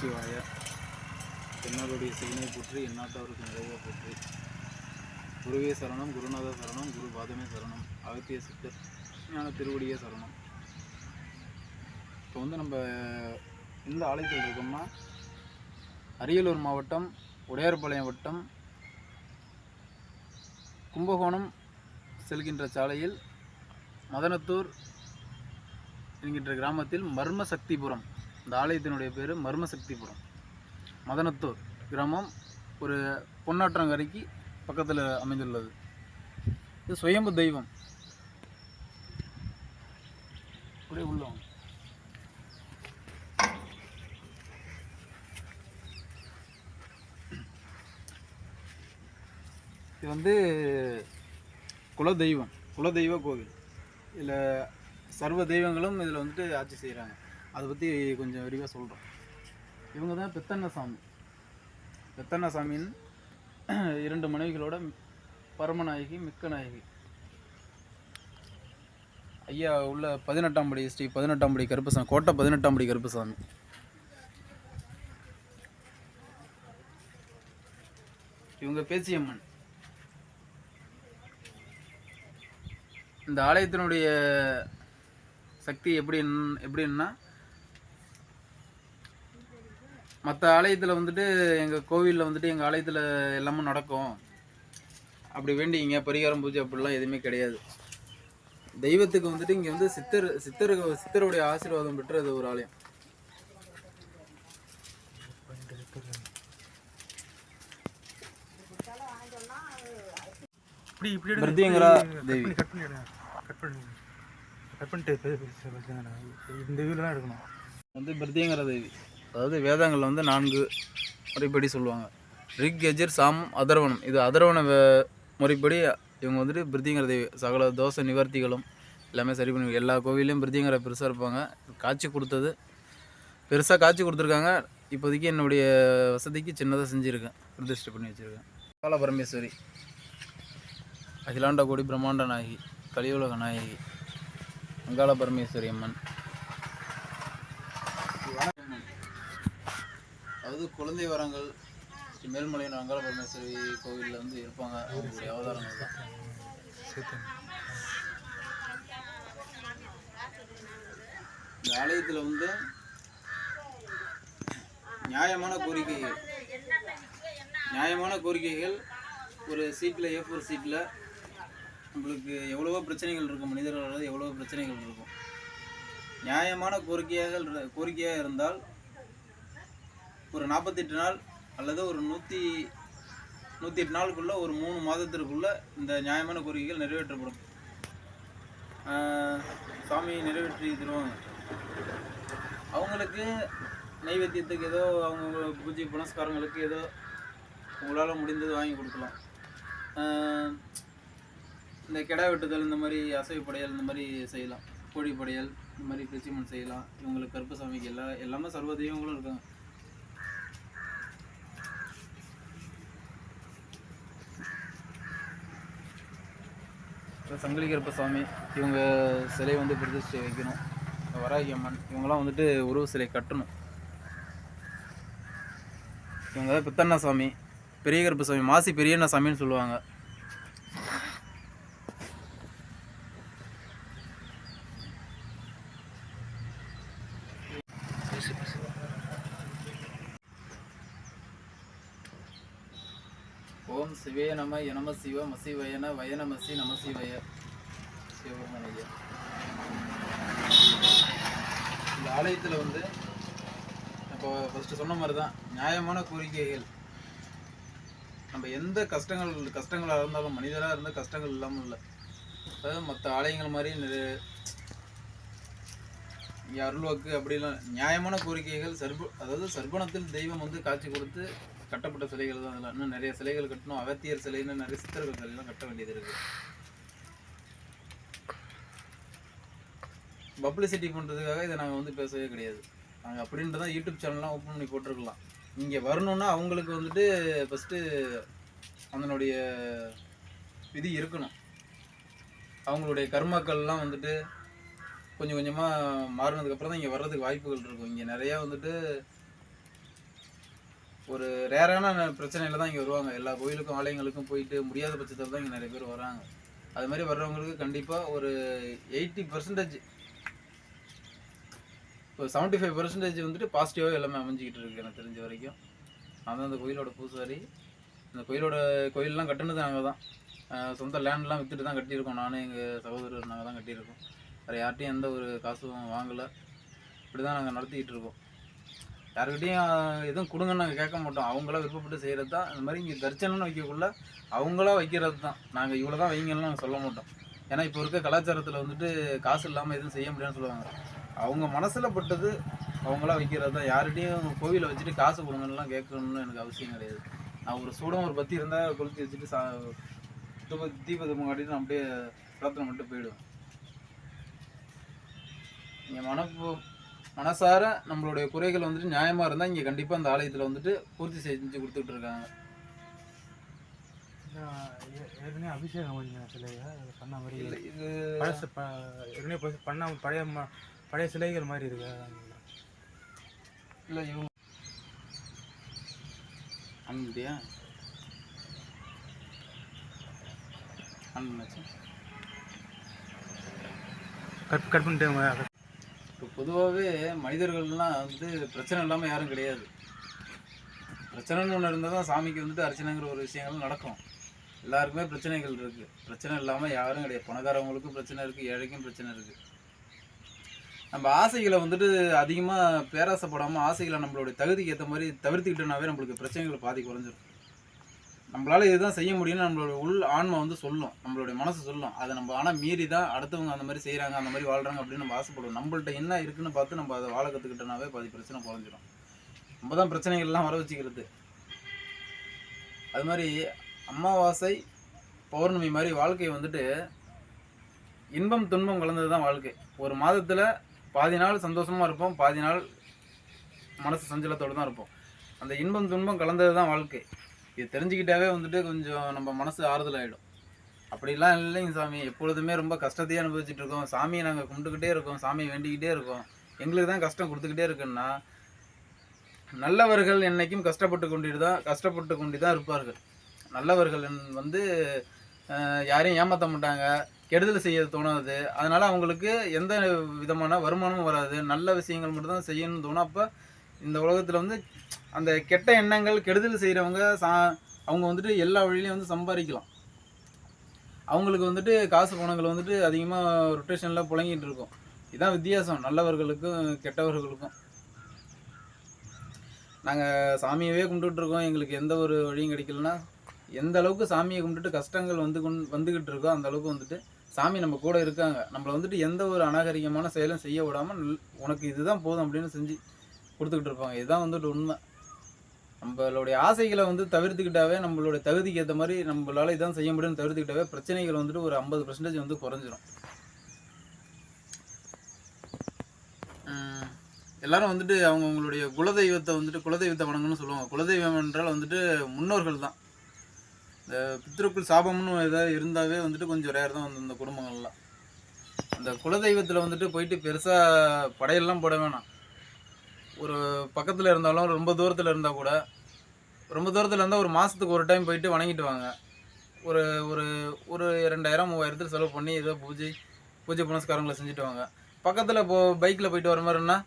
நமசிவாய என்னாருடைய சிவனை போற்றி எந்நாட்டவருக்கு நிறைய போற்றி. குருவே சரணம் குருநாத சரணம் குரு பாதமே சரணம் அகத்திய சித்தர் ஞான திருவடியே சரணம். இப்போ வந்து நம்ம இந்த ஆலயத்தில் இருக்கோம்னா அரியலூர் மாவட்டம் உடையார்பாளையம் வட்டம் கும்பகோணம் செல்கின்ற சாலையில் மதனத்தூர் என்கின்ற கிராமத்தில் மர்ம சக்திபுரம் இந்த ஆலயத்தினுடைய பேர் மர்ம சக்திபுரம் மதனத்தூர் கிராமம் ஒரு பொன்னாற்றங்கரைக்கு பக்கத்தில் அமைந்துள்ளது. இது சுயம்பு தெய்வம். அப்படியே உள்ளவங்க இது வந்து குலதெய்வம். குலதெய்வ கோவில். இதில் சர்வ தெய்வங்களும் இதில் வந்துட்டு ஆட்சி செய்கிறாங்க அதை பற்றி கொஞ்சம் விரிவாக சொல்கிறோம் இவங்க தான் பெத்தண்ண சாமி இரண்டு மனைவிகளோட பரமநாயகி மிக்க நாயகி. ஐயா உள்ள பதினெட்டாம் படி ஸ்ரீ பதினெட்டாம் படி கருப்பசாமி கோட்டை பதினெட்டாம் படி கருப்பசாமி. இவங்க பேச்சியம்மன். இந்த ஆலயத்தினுடைய சக்தி எப்படி எப்படின்னா மற்ற ஆலயத்தில் வந்துட்டு எங்கள் கோவிலில் வந்துட்டு எங்கள் ஆலயத்தில் எல்லாமே நடக்கும். அப்படி வேண்டிங்க பரிகாரம் பூஜை அப்படிலாம் எதுவுமே கிடையாது. தெய்வத்துக்கு வந்துட்டு இங்கே வந்து சித்தர் சித்தர் சித்தருடைய ஆசீர்வாதம் பெற்றது ஒரு ஆலயம். இப்படி இப்படி பிரத்யங்கரா தேவி. கட் பண்ணி கட் பண்ணி கட் பண்ணிட்டு பே- பே- பேசுங்கண்ணா. இந்த இதில் தான் எடுக்கணும். வந்து பிரத்யங்கர தேவி. அதாவது வேதங்களில் வந்து நான்கு முறைப்படி சொல்லுவாங்க. ரிக் எஜிர் சாம் அதர்வனம் இது அதர்வன முறைப்படி இவங்க வந்துட்டு பிரித்திங்கர தேவி சகல தோசை நிவர்த்திகளும் எல்லாமே சரி பண்ணி எல்லா கோவிலையும் பிரித்திங்கிற பெருசாக இருப்பாங்க. காட்சி கொடுத்தது பெருசாக காட்சி கொடுத்துருக்காங்க. இப்போதைக்கு என்னுடைய வசதிக்கு சின்னதாக செஞ்சுருக்கேன். பிரதிஷ்டை பண்ணி வச்சுருக்கேன். கால பரமேஸ்வரி அகிலாண்ட கோடி பிரம்மாண்ட நாயகி கலியுலக நாயகி அங்காள பரமேஸ்வரி அம்மன். அதாவது குழந்தை வரங்கள் ஸ்ரீ மேல்மலையின் அங்காள பரமேஸ்வரி கோவிலில் வந்து இருப்பாங்க. அவங்களுடைய அவதாரங்கள் தான். இந்த ஆலயத்தில் வந்து நியாயமான கோரிக்கைகள். நியாயமான கோரிக்கைகள். ஒரு சீட்டில் ஏ ஃபோர் சீட்டில் நம்மளுக்கு எவ்வளவோ பிரச்சனைகள் இருக்கும். மனிதர்களோட எவ்வளவோ பிரச்சனைகள் இருக்கும். நியாயமான கோரிக்கையாக கோரிக்கையாக இருந்தால் ஒரு நாற்பத்தெட்டு நாள் அல்லது ஒரு நூற்றி நூற்றி எட்டு நாளுக்குள்ளே ஒரு மூணு மாதத்திற்குள்ளே இந்த நியாயமான கோரிக்கைகள் நிறைவேற்றப்படும். சாமி நிறைவேற்றி தருவாங்க அவங்களுக்கு நைவேத்தியத்துக்கு ஏதோ அவங்க பூஜை புனஸ்காரங்களுக்கு ஏதோ உங்களால் முடிந்தது வாங்கி கொடுக்கலாம். இந்த கிடா வெட்டுதல் இந்த மாதிரி அசைவு படையல் இந்த மாதிரி செய்யலாம். கோழி படையல் இந்த மாதிரி பிரிச்சிமன் செய்யலாம். இவங்களுக்கு கருப்பு சாமிக்கு எல்லா எல்லாமே சர்வ தெய்வங்களும் இருக்காங்க. அப்புறம் சுவாமி இவங்க சிலை வந்து பிரதிஷ்டை வைக்கணும். வராகி அம்மன் இவங்கெல்லாம் வந்துட்டு உருவ சிலை கட்டணும். இவங்க பித்தண்ணா சாமி பெரிய சுவாமி மாசி பெரியண்ணா சாமின்னு சொல்லுவாங்க. ஓம் சிவே நம எனம சிவ மசிவயன வயனமசி நமசிவய சிவபெருமனைய இந்த ஆலயத்தில் வந்து இப்போ ஃபஸ்ட்டு சொன்ன மாதிரி தான் நியாயமான கோரிக்கைகள். நம்ம எந்த கஷ்டங்கள் கஷ்டங்களாக இருந்தாலும் மனிதராக இருந்தால் கஷ்டங்கள் இல்லாமல் இல்லை. அதாவது மற்ற ஆலயங்கள் மாதிரி நிறைய அருள்வாக்கு அப்படிலாம் நியாயமான கோரிக்கைகள் சர்ப அதாவது சர்பணத்தில் தெய்வம் வந்து காட்சி கொடுத்து கட்டப்பட்ட சிலைகள் தான் அதெல்லாம் இன்னும் நிறைய சிலைகள் கட்டணும். அகத்தியர் சிலைன்னு நிறைய சித்தர்கள் சிலைலாம் கட்ட வேண்டியது இருக்கு. பப்ளிசிட்டி பண்ணுறதுக்காக இதை நாங்கள் வந்து பேசவே கிடையாது. நாங்கள் அப்படின்ட்டு தான் யூடியூப் சேனல்லாம் ஓப்பன் பண்ணி போட்டிருக்கலாம். இங்கே வரணுன்னா அவங்களுக்கு வந்துட்டு ஃபஸ்ட்டு அதனுடைய விதி இருக்கணும். அவங்களுடைய கர்மாக்கள்லாம் வந்துட்டு கொஞ்சம் கொஞ்சமாக மாறினதுக்கப்புறம் தான் இங்கே வர்றதுக்கு வாய்ப்புகள் இருக்கும். இங்கே நிறையா வந்துட்டு ஒரு ரேரான பிரச்சனையில தான் இங்கே வருவாங்க. எல்லா கோயிலுக்கும் ஆலயங்களுக்கும் போயிட்டு முடியாத பட்சத்தில் தான் இங்கே நிறைய பேர் வராங்க. அது மாதிரி வர்றவங்களுக்கு கண்டிப்பாக ஒரு எயிட்டி பர்சன்டேஜ் ஒரு செவன்ட்டி ஃபைவ் பர்சன்டேஜ் வந்துட்டு பாசிட்டிவாக எல்லாமே அமைஞ்சிக்கிட்டு இருக்கு எனக்கு தெரிஞ்ச வரைக்கும். நான் தான் அந்த கோயிலோட பூசாரி. இந்த கோயிலோட கோயிலெலாம் கட்டினது நாங்கள் தான். சொந்த லேண்ட்லாம் விற்றுட்டு தான் கட்டியிருக்கோம். நானும் எங்கள் சகோதரர் நாங்கள் தான் கட்டியிருக்கோம். வேறு யார்கிட்டையும் எந்த ஒரு காசும் வாங்கலை. இப்படி தான் நாங்கள் நடத்திக்கிட்டு இருக்கோம். யாருக்கிட்டையும் எதுவும் கொடுங்கன்னு நாங்கள் கேட்க மாட்டோம். அவங்களா விருப்பப்பட்டு செய்கிறது தான் இந்த மாதிரி இங்கே தரிசனம்னு வைக்கக்குள்ள அவங்களா வைக்கிறது தான் நாங்கள் இவ்வளோ தான் வைங்கன்னு நாங்கள் சொல்ல மாட்டோம். ஏன்னா இப்போ இருக்க கலாச்சாரத்தில் வந்துட்டு காசு இல்லாமல் எதுவும் செய்ய முடியாதுன்னு சொல்லுவாங்க. அவங்க மனசில் பட்டது அவங்களா வைக்கிறது தான் யார்கிட்டையும் கோவிலை வச்சுட்டு காசு கொடுங்கன்னுலாம் கேட்கணும்னு எனக்கு அவசியம் கிடையாது. நான் ஒரு சூடம் ஒரு பத்தி இருந்தால் கொளுத்தி வச்சுட்டு சா தீப தீபத்தை காட்டிட்டு நான் அப்படியே பிரார்த்தனை மட்டும் போயிடுவேன். என் மனப்பு மனசார நம்மளுடைய குறைகள் வந்துட்டு நியாயமாக இருந்தால் இங்கே கண்டிப்பாக அந்த ஆலயத்தில் வந்துட்டு பூர்த்தி செஞ்சு கொடுத்துட்டு இருக்காங்க ஏற்கனவே அபிஷேகம் பண்ண சிலையை. பண்ண மாதிரி இல்லை இது பழசு ப ஏற்கனவே பண்ண பழைய பழைய சிலைகள் மாதிரி இருக்கு. இல்லை இவங்க அன்பியா அன்பு கட் கட் பண்ணிட்டு இப்போ பொதுவாகவே மனிதர்கள்லாம் வந்து பிரச்சனை இல்லாமல் யாரும் கிடையாது. பிரச்சனைன்னு ஒன்று இருந்தால் தான் சாமிக்கு வந்துட்டு அர்ச்சனைங்கிற ஒரு விஷயங்கள் நடக்கும். எல்லாருக்குமே பிரச்சனைகள் இருக்குது பிரச்சனை இல்லாமல் யாரும் கிடையாது. பணக்காரவங்களுக்கும் பிரச்சனை இருக்குது ஏழைக்கும் பிரச்சனை இருக்குது நம்ம ஆசைகளை வந்துட்டு அதிகமாக பேராசைப்படாமல் ஆசைகளை நம்மளுடைய தகுதிக்கு ஏற்ற மாதிரி தவிர்த்துக்கிட்டோம்னாவே நம்மளுக்கு பிரச்சனைகள் பாதி குறைஞ்சிரும். நம்மளால இதுதான் செய்ய முடியும்னு நம்மளோட உள் ஆன்மா வந்து சொல்லும். நம்மளுடைய மனசு சொல்லும். அதை நம்ம ஆனால் மீறி தான் அடுத்தவங்க அந்த மாதிரி செய்கிறாங்க அந்த மாதிரி வாழ்கிறாங்க அப்படின்னு நம்ம ஆசைப்படுவோம். நம்மள்ட்ட என்ன இருக்குன்னு பார்த்து நம்ம அதை வாழ கற்றுக்கிட்டோனாவே பாதி பிரச்சனை குறைஞ்சிடும் நம்ம தான் பிரச்சனைகள்லாம் வர வச்சுக்கிறது. அது மாதிரி அமாவாசை பௌர்ணமி மாதிரி வாழ்க்கை வந்துட்டு இன்பம் துன்பம் கலந்தது தான் வாழ்க்கை. ஒரு மாதத்தில் பாதி நாள் சந்தோஷமாக இருப்போம் பாதி நாள் மனசு சஞ்சலத்தோடு தான் இருப்போம். அந்த இன்பம் துன்பம் கலந்தது தான் வாழ்க்கை. இது தெரிஞ்சுக்கிட்டாவே வந்துட்டு கொஞ்சம் நம்ம மனசு ஆறுதல் ஆகிடும் அப்படிலாம் இல்லைங்க சாமி. எப்பொழுதுமே ரொம்ப கஷ்டத்தையே அனுபவிச்சுட்டு இருக்கோம். சாமியை நாங்கள் கும்பிட்டுக்கிட்டே இருக்கோம். சாமியை வேண்டிக்கிட்டே இருக்கோம். எங்களுக்கு தான் கஷ்டம் கொடுத்துக்கிட்டே இருக்குன்னா நல்லவர்கள் என்றைக்கும் கஷ்டப்பட்டு கொண்டு தான் கஷ்டப்பட்டு கொண்டு தான் இருப்பார்கள். நல்லவர்கள் வந்து யாரையும் ஏமாற்ற மாட்டாங்க. கெடுதல் செய்ய தோணாது. அதனால் அவங்களுக்கு எந்த விதமான வருமானமும் வராது. நல்ல விஷயங்கள் மட்டும் தான் செய்யணும்னு தோணும். அப்போ இந்த உலகத்தில் வந்து அந்த கெட்ட எண்ணங்கள் கெடுதல் செய்கிறவங்க சா அவங்க வந்துட்டு எல்லா வழியிலையும் வந்து சம்பாதிக்கலாம். அவங்களுக்கு வந்துட்டு காசு பணங்கள் வந்துட்டு அதிகமாக ரொட்டேஷனில் புழங்கிட்டு இருக்கும். இதுதான் வித்தியாசம். நல்லவர்களுக்கும் கெட்டவர்களுக்கும். நாங்கள் சாமியவே கும்பிட்டுட்டு இருக்கோம். எங்களுக்கு எந்த ஒரு வழியும் கிடைக்கலன்னா எந்த அளவுக்கு சாமியை கும்பிட்டுட்டு கஷ்டங்கள் வந்து கொண் வந்துக்கிட்டு இருக்கோ அந்த அளவுக்கு வந்துட்டு சாமி நம்ம கூட இருக்காங்க. நம்மளை வந்துட்டு எந்த ஒரு அநாகரிகமான செயலும் செய்ய விடாமல் உனக்கு இதுதான் போதும் அப்படின்னு செஞ்சு கொடுத்துக்கிட்டு இருப்பாங்க. இதுதான் வந்துட்டு உண்மை. நம்மளுடைய ஆசைகளை வந்து தவிர்த்துக்கிட்டாவே நம்மளுடைய தகுதிக்கு ஏற்ற மாதிரி நம்மளால இதான் செய்ய முடியும்னு தவிர்த்துக்கிட்டாவே பிரச்சனைகள் வந்துட்டு ஒரு ஐம்பது பர்சன்டேஜ் வந்து குறைஞ்சிரும். எல்லாரும் வந்துட்டு அவங்கவுங்களுடைய குலதெய்வத்தை வந்துட்டு குலதெய்வத்தை வணங்கணும்னு சொல்லுவாங்க. குலதெய்வம் என்றால் வந்துட்டு முன்னோர்கள் தான். இந்த பித்திருக்குள் சாபம்னு ஏதாவது இருந்தாவே வந்துட்டு கொஞ்சம் ரேர் தான் வந்து இந்த குடும்பங்கள்லாம் அந்த குலதெய்வத்தில் வந்துட்டு போயிட்டு பெருசாக படையெல்லாம் போட வேணாம். ஒரு பக்கத்தில் இருந்தாலும் ரொம்ப தூரத்தில் இருந்தால் கூட ரொம்ப தூரத்தில் இருந்தால் ஒரு மாதத்துக்கு ஒரு டைம் போயிட்டு வணங்கிட்டு வாங்க. ஒரு ஒரு ஒரு ரெண்டாயிரம் மூவாயிரத்துக்கு செலவு பண்ணி ஏதோ பூஜை பூஜை புனஸ்காரங்களை செஞ்சுட்டு வாங்க. பக்கத்தில் இப்போ பைக்கில் போயிட்டு வர மாதிரின்னா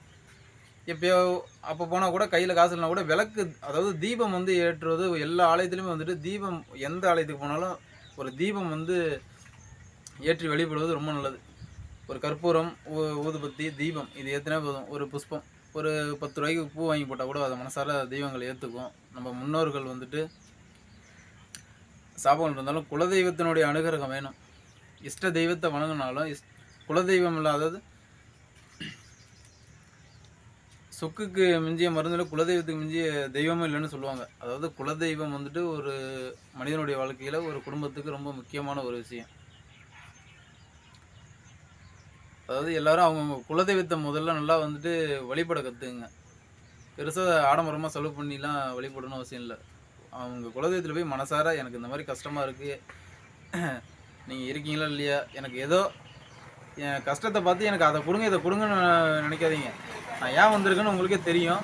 எப்பயோ அப்போ போனால் கூட கையில் காசு இல்லைனா கூட விளக்கு அதாவது தீபம் வந்து ஏற்றுவது எல்லா ஆலயத்துலையுமே வந்துட்டு தீபம் எந்த ஆலயத்துக்கு போனாலும் ஒரு தீபம் வந்து ஏற்றி வழிபடுவது ரொம்ப நல்லது. ஒரு கற்பூரம் ஊ- ஊதுபத்தி தீபம் இது ஏற்றினா போதும். ஒரு புஷ்பம். ஒரு பத்து ரூபாய்க்கு பூ வாங்கி போட்டால் கூட அதை மனசார தெய்வங்கள் ஏற்றுக்கும் நம்ம முன்னோர்கள் வந்துட்டு சாபங்கள் இருந்தாலும் குலதெய்வத்தினுடைய அனுகிரகம் வேணும். இஷ்ட தெய்வத்தை வணங்கினாலும் இஸ் குலதெய்வம் இல்லாதது சொக்குக்கு மிஞ்சிய மருந்தில் குலதெய்வத்துக்கு மிஞ்சிய தெய்வமும் இல்லைன்னு சொல்லுவாங்க. அதாவது குலதெய்வம் வந்துட்டு ஒரு மனிதனுடைய வாழ்க்கையில் ஒரு குடும்பத்துக்கு ரொம்ப முக்கியமான ஒரு விஷயம். அதாவது எல்லாரும் அவங்க குலதெய்வத்தை முதல்ல நல்லா வந்துட்டு வழிபட கற்றுக்குங்க பெருசாக ஆடம்பரமாக செலவு பண்ணிலாம் வழிபடணும் அவசியம் இல்லை. அவங்க குலதெய்வத்தில் போய் மனசார எனக்கு இந்த மாதிரி கஷ்டமாக இருக்குது நீங்கள் இருக்கீங்களா இல்லையா? எனக்கு ஏதோ என் கஷ்டத்தை பார்த்து எனக்கு அதை கொடுங்க இதை கொடுங்கன்னு நினைக்காதீங்க. நான் ஏன் வந்திருக்கேன்னு உங்களுக்கே தெரியும்.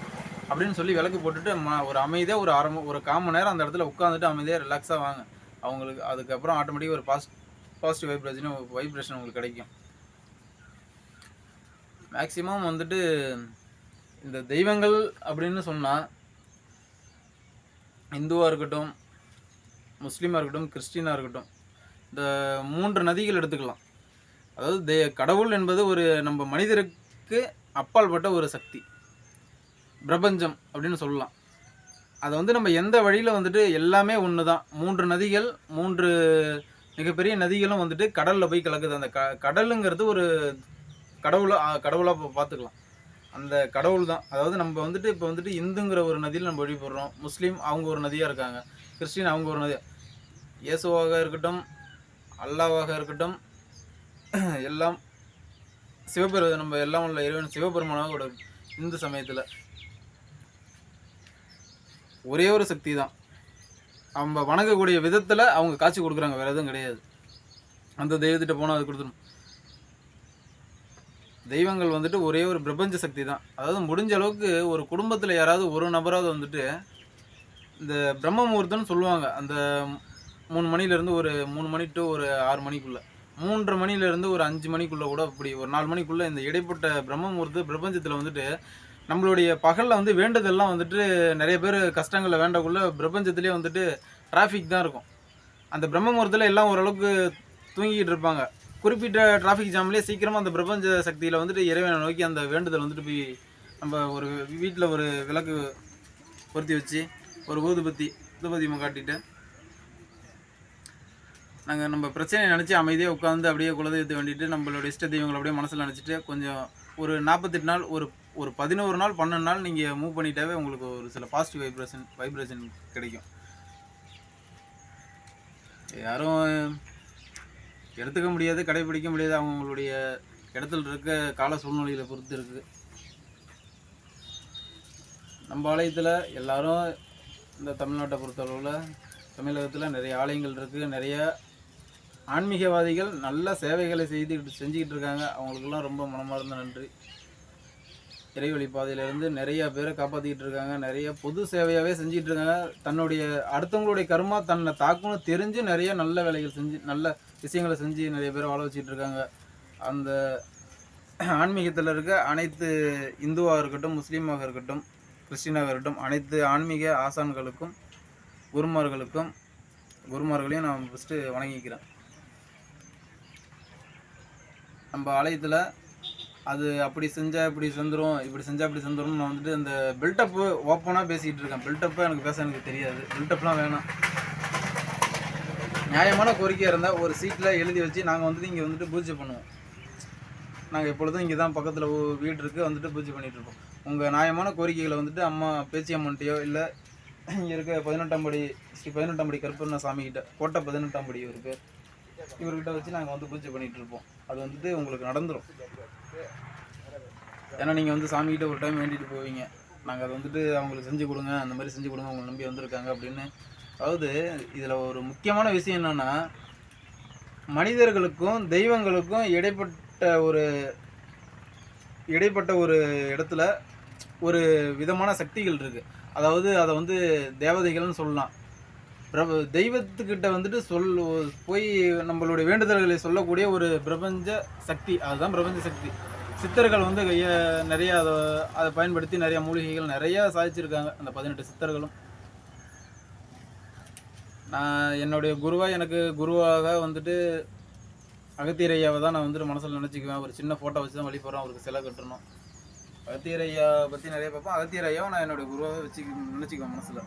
அப்படின்னு சொல்லி விளக்கு போட்டுட்டு ம ஒரு அமைதியாக ஒரு அரை ஒரு கால் மணி நேரம் அந்த இடத்துல உட்காந்துட்டு அமைதியாக ரிலாக்ஸாக வாங்க. அவங்களுக்கு அதுக்கப்புறம் ஆட்டோமேட்டிக்காக ஒரு பாஸ் பாசிட்டிவ் வைப்ரேஷன் வைப்ரேஷன் உங்களுக்கு கிடைக்கும். மேக்சிமம் வந்துட்டு இந்த தெய்வங்கள் அப்படின்னு சொன்னால் இந்துவாக இருக்கட்டும் முஸ்லீமாக இருக்கட்டும் கிறிஸ்டினாக இருக்கட்டும் இந்த மூன்று நதிகள் எடுத்துக்கலாம். அதாவது தே கடவுள் என்பது ஒரு நம்ம மனிதருக்கு அப்பால்பட்ட ஒரு சக்தி. பிரபஞ்சம் அப்படின்னு சொல்லலாம். அதை வந்து நம்ம எந்த வழியில் வந்துட்டு எல்லாமே ஒன்று தான் மூன்று நதிகள் மூன்று மிகப்பெரிய நதிகளும் வந்துட்டு கடலில் போய் கலக்குது. அந்த க கடலுங்கிறது ஒரு கடவுளாக கடவுளாக பார்த்துக்கலாம் அந்த கடவுள் தான். அதாவது நம்ம வந்துட்டு இப்போ வந்துட்டு இந்துங்கிற ஒரு நதியில் நம்ம வழிபடுறோம். முஸ்லீம் அவங்க ஒரு நதியாக இருக்காங்க. கிறிஸ்டின் அவங்க ஒரு நதி இயேசுவாக இருக்கட்டும் அல்லாவாக இருக்கட்டும் எல்லாம் சிவபெரு நம்ம எல்லாம் உள்ள இறைவன் சிவபெருமானாக ஒரு இந்து சமயத்தில். ஒரே ஒரு சக்தி தான். அவங்க வணங்கக்கூடிய விதத்தில் அவங்க காட்சி கொடுக்குறாங்க. வேறு எதுவும் கிடையாது. அந்த தெய்வத்திட்ட போனால் அது கொடுத்துரும். தெய்வங்கள் வந்துட்டு ஒரே ஒரு பிரபஞ்ச சக்தி தான். அதாவது முடிஞ்ச அளவுக்கு ஒரு குடும்பத்தில் யாராவது ஒரு நபராவது வந்துட்டு இந்த பிரம்ம முகூர்த்தம்னு சொல்லுவாங்க. அந்த மூணு மணிலேருந்து ஒரு மூணு மணி டு ஒரு ஆறு மணிக்குள்ளே. மூன்றரை மணிலேருந்து ஒரு அஞ்சு மணிக்குள்ளே கூட இப்படி ஒரு நாலு மணிக்குள்ளே இந்த இடைப்பட்ட பிரம்ம முகூர்த்த பிரபஞ்சத்தில் வந்துட்டு நம்மளுடைய பகலில் வந்து வேண்டதெல்லாம் வந்துட்டு நிறைய பேர் கஷ்டங்களில் வேண்டக்குள்ளே பிரபஞ்சத்திலே வந்துட்டு டிராஃபிக் தான் இருக்கும். அந்த பிரம்ம முகூர்த்தத்தில் எல்லாம் ஓரளவுக்கு தூங்கிக்கிட்டு இருப்பாங்க. குறிப்பிட்ட டிராஃபிக் ஜாம்லேயே சீக்கிரமாக அந்த பிரபஞ்ச சக்தியில் வந்துட்டு இறைவனை நோக்கி அந்த வேண்டுதல் வந்துட்டு போய் நம்ம ஒரு வீட்டில் ஒரு விளக்கு பொருத்தி வச்சு ஒரு ஊதுபத்தி ஊதுபத்தி காட்டிட்டு நாங்கள் நம்ம பிரச்சனையை நினச்சி அமைதியாக உட்காந்து அப்படியே குலதெய்வத்தை வேண்டிட்டு நம்மளோட இஷ்ட தெய்வங்களை அப்படியே மனசில் நினச்சிட்டு கொஞ்சம் ஒரு நாற்பத்தெட்டு நாள் ஒரு ஒரு பதினோரு நாள் பன்னெண்டு நாள் நீங்கள் மூவ் பண்ணிட்டாவே உங்களுக்கு ஒரு சில பாசிட்டிவ் வைப்ரேஷன் வைப்ரேஷன் கிடைக்கும். யாரும் எடுத்துக்க முடியாது கடைபிடிக்க முடியாது. அவங்களுடைய இடத்துல இருக்க கால சூழ்நிலைகளை பொறுத்து இருக்குது. நம்ம ஆலயத்தில் எல்லாரும் இந்த தமிழ்நாட்டை பொறுத்தளவில் தமிழகத்தில் நிறைய ஆலயங்கள் இருக்குது நிறைய ஆன்மீகவாதிகள் நல்ல சேவைகளை செய்துக்கிட்டு செஞ்சுக்கிட்டு இருக்காங்க. அவங்களுக்கெல்லாம் ரொம்ப மனமார்ந்த நன்றி. இறைவழி பாதையிலேருந்து நிறைய பேரை காப்பாற்றிக்கிட்டு இருக்காங்க. நிறைய பொது சேவையாகவே செஞ்சிகிட்டு இருக்காங்க. தன்னுடைய அடுத்தவங்களுடைய கர்மா தன்னை தாக்கணும்னு தெரிஞ்சு நிறைய நல்ல வேலைகள் செஞ்சு நல்ல விஷயங்களை செஞ்சு நிறைய பேர் வாழ வச்சுட்டு இருக்காங்க. அந்த ஆன்மீகத்தில் இருக்க அனைத்து இந்துவாக இருக்கட்டும் முஸ்லீமாக இருக்கட்டும் கிறிஸ்டினாக இருக்கட்டும் அனைத்து ஆன்மீக ஆசான்களுக்கும் குருமார்களுக்கும் குருமார்களையும் நான் ஃபஸ்ட்டு வணங்கிக்கிறேன். நம்ம ஆலயத்தில் அது அப்படி செஞ்சால் இப்படி செந்துரும் இப்படி செஞ்சால் இப்படி செந்துரும் நான் வந்துட்டு அந்த பில்டப்பு ஓப்பனாக பேசிக்கிட்டு இருக்கேன். பில்டப்பு எனக்கு பேச எனக்கு தெரியாது. பில்டப்லாம் வேணாம். நியாயமான கோரிக்கையாக இருந்தால் ஒரு சீட்டில் எழுதி வச்சு நாங்கள் வந்துட்டு இங்கே வந்துட்டு பூஜை பண்ணுவோம். நாங்கள் எப்பொழுதும் இங்கே தான் பக்கத்தில் வீடு இருக்குது வந்துட்டு பூஜை பண்ணிகிட்ருப்போம் உங்கள் நியாயமான கோரிக்கைகளை வந்துட்டு அம்மா பேச்சி அம்மன்ட்டையோ இல்லை இங்கே இருக்க பதினெட்டாம் படி ஸ்ரீ பதினெட்டாம் படி கருப்பண்ண சாமிகிட்ட கோட்டை பதினெட்டாம் படி இவர் இவர்கிட்ட வச்சு நாங்கள் வந்து பூஜை பண்ணிகிட்டு இருப்போம். அது வந்துட்டு உங்களுக்கு நடந்துடும் ஏன்னா நீங்கள் வந்து சாமிக்கிட்ட ஒரு டைம் வேண்டிட்டு போவீங்க. நாங்கள் அதை வந்துட்டு அவங்களுக்கு செஞ்சு கொடுங்க அந்த மாதிரி செஞ்சு கொடுங்க அவங்க நம்பி வந்திருக்காங்க அப்படின்னு அதாவது இதில் ஒரு முக்கியமான விஷயம் என்னென்னா மனிதர்களுக்கும் தெய்வங்களுக்கும் இடைப்பட்ட ஒரு இடைப்பட்ட ஒரு இடத்துல ஒரு விதமான சக்திகள் இருக்குது அதாவது அதை வந்து தேவதைகள்னு சொல்லலாம். பிரப தெய்வத்துக்கிட்ட வந்துட்டு சொல் போய் நம்மளுடைய வேண்டுதல்களை சொல்லக்கூடிய ஒரு பிரபஞ்ச சக்தி அதுதான் பிரபஞ்ச சக்தி. சித்தர்கள் வந்து கைய நிறைய அதை அதை பயன்படுத்தி நிறைய மூலிகைகள் நிறையா சாதிச்சிருக்காங்க. அந்த பதினெட்டு சித்தர்களும். நான் என்னுடைய குருவாக எனக்கு குருவாக வந்துட்டு அகத்தியரையாவை தான் நான் வந்துட்டு மனசில் நினச்சிக்குவேன். ஒரு சின்ன ஃபோட்டோ வச்சு தான் வழிபடுறோம் அவருக்கு சிலை கட்டணும். அகத்தியரையா பற்றி நிறைய பார்ப்போம். அகத்தியரையாவை நான் என்னுடைய குருவாக வச்சு நினச்சிக்குவேன் மனசில்.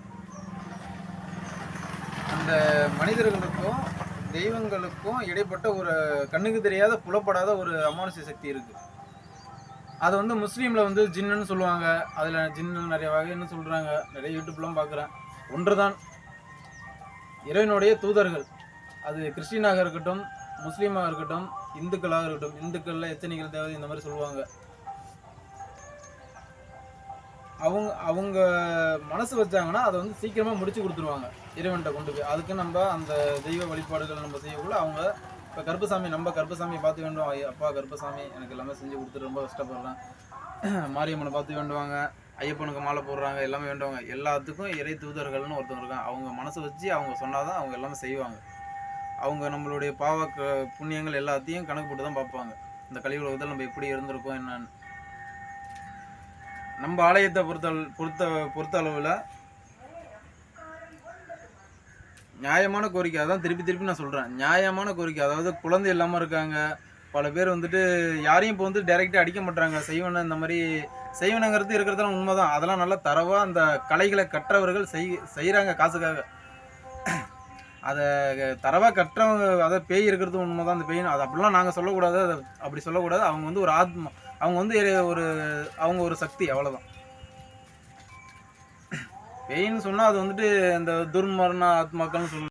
அந்த மனிதர்களுக்கும் தெய்வங்களுக்கும் இடைப்பட்ட ஒரு கண்ணுக்கு தெரியாத புலப்படாத ஒரு அமானுஷ சக்தி இருக்குது அது வந்து முஸ்லீமில் வந்து ஜின்னுன்னு சொல்லுவாங்க. அதில் ஜின்னு நிறைய வகைன்னு சொல்கிறாங்க நிறைய யூடியூப்லாம் பார்க்குறேன். ஒன்று தான் இறைவனுடைய தூதர்கள். அது கிறிஸ்டினாக இருக்கட்டும் முஸ்லீமாக இருக்கட்டும் இந்துக்களாக இருக்கட்டும் இந்துக்களில் எத்தனைகள் தேவதை இந்த மாதிரி சொல்லுவாங்க. அவங்க அவங்க மனசு வச்சாங்கன்னா அதை வந்து சீக்கிரமாக முடிச்சு கொடுத்துருவாங்க. இறைவன்கிட்ட கொண்டு போய். அதுக்கு நம்ம அந்த தெய்வ வழிபாடுகளை நம்ம செய்யக்குள்ள அவங்க இப்போ கருப்பசாமி நம்ம கருப்பசாமியை பார்த்து வேண்டும் ஐயா, அப்பா கருப்பசாமி எனக்கு எல்லாமே செஞ்சு கொடுத்துட்டு ரொம்ப கஷ்டப்படுறேன். மாரியம்மனை பார்த்து வேண்டுவாங்க. ஐயப்பனுக்கு மாலை போடுறாங்க எல்லாமே வேண்டவங்க. எல்லாத்துக்கும் இறை தூதர்கள்னு ஒருத்தவங்க இருக்காங்க. அவங்க மனசை வச்சு அவங்க சொன்னாதான் அவங்க எல்லாமே செய்வாங்க. அவங்க நம்மளுடைய பாவ க- புண்ணியங்கள் எல்லாத்தையும் கணக்கு போட்டு தான் பார்ப்பாங்க. இந்த கழிவு உலகத்தில் நம்ம எப்படி இருந்திருக்கோம் என்னன்னு. நம்ம ஆலயத்தை பொறுத்த பொறுத்த பொறுத்த அளவில் நியாயமான கோரிக்கை அதான் திருப்பி திருப்பி நான் சொல்கிறேன் நியாயமான கோரிக்கை அதாவது குழந்தை இல்லாமல் இருக்காங்க. பல பேர் வந்துட்டு யாரையும் இப்போ வந்து டைரெக்டாக அடிக்க மாட்டாங்க செய்வன இந்த மாதிரி செய்வனங்கிறது இருக்கிறதுலாம் உண்மைதான். அதெல்லாம் நல்லா தரவாக அந்த கலைகளை கற்றவர்கள் செய் செய்கிறாங்க காசுக்காக. அதை தரவாக கற்றவங்க அதை பேய் இருக்கிறது உண்மைதான். அந்த பேய் அது அப்படிலாம் நாங்கள் சொல்லக்கூடாது. அதை அப்படி சொல்லக்கூடாது. அவங்க வந்து ஒரு ஆத்மா அவங்க வந்து ஒரு அவங்க ஒரு சக்தி அவ்வளோதான் பேயின்னு சொன்னால் அது வந்துட்டு இந்த துர்மரண ஆத்மாக்கள்னு சொல்லணும்